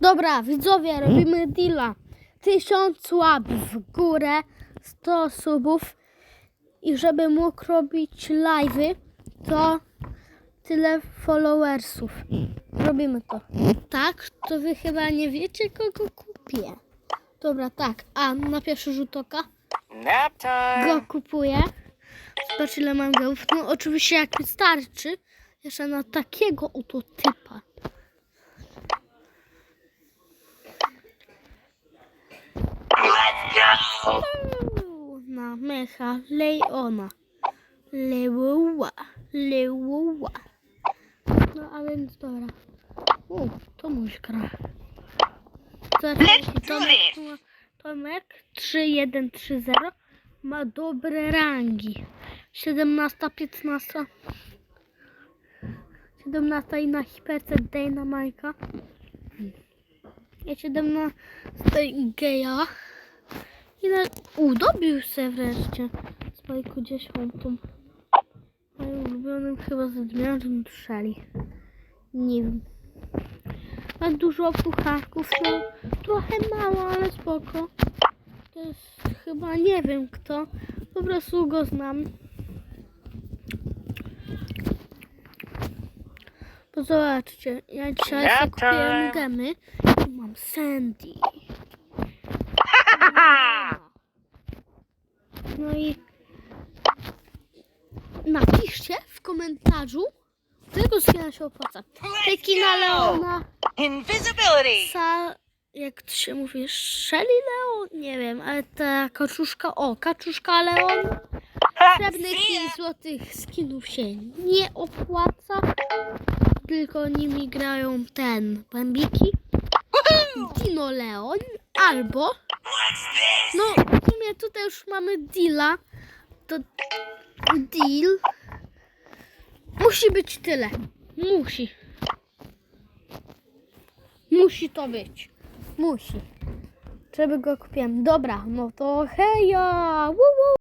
Dobra, widzowie, robimy deala. Tysiąc łap w górę, 100 subów i żeby mógł robić live'y, to tyle followersów. Robimy to. Tak, to wy chyba nie wiecie, kogo kupię. Dobra, tak. A na pierwszy rzut oka go kupuję. Zobacz ile mam gełów. No oczywiście jak mi starczy. Jeszcze na takiego oto typa. Na mecha Leona. Leoła. Leoła. No a więc dobra. U, to się Tomek, Tomek 3130 ma dobre rangi. 17, 15. 17 i na hiperce Dynamite'a. Ja 17 i geja. I na... U, dobił się wreszcie. Spajku dziesiątą. Moim ulubionym chyba z odmianem strzeli. Nie wiem. Ma dużo pucharków, no trochę mało, ale spoko. To jest chyba nie wiem kto. Po prostu go znam. Bo zobaczcie, ja dzisiaj kupiłem gemy i mam Sandy. No i napiszcie w komentarzu, którego skina się opłaca. Tekina Leona, Invisibility. sa, jak to się mówi, Shelly Leon? Nie wiem, ale ta kaczuszka, o, kaczuszka Leon. Srebrnych i złotych skinów się nie opłaca, tylko nimi grają ten, bambiki. Dino Leon albo no w sumie tutaj już mamy deala to deal musi być tyle. Musi. Musi to być. Musi. Żeby go kupiłem. Dobra no to heja. Woo, woo.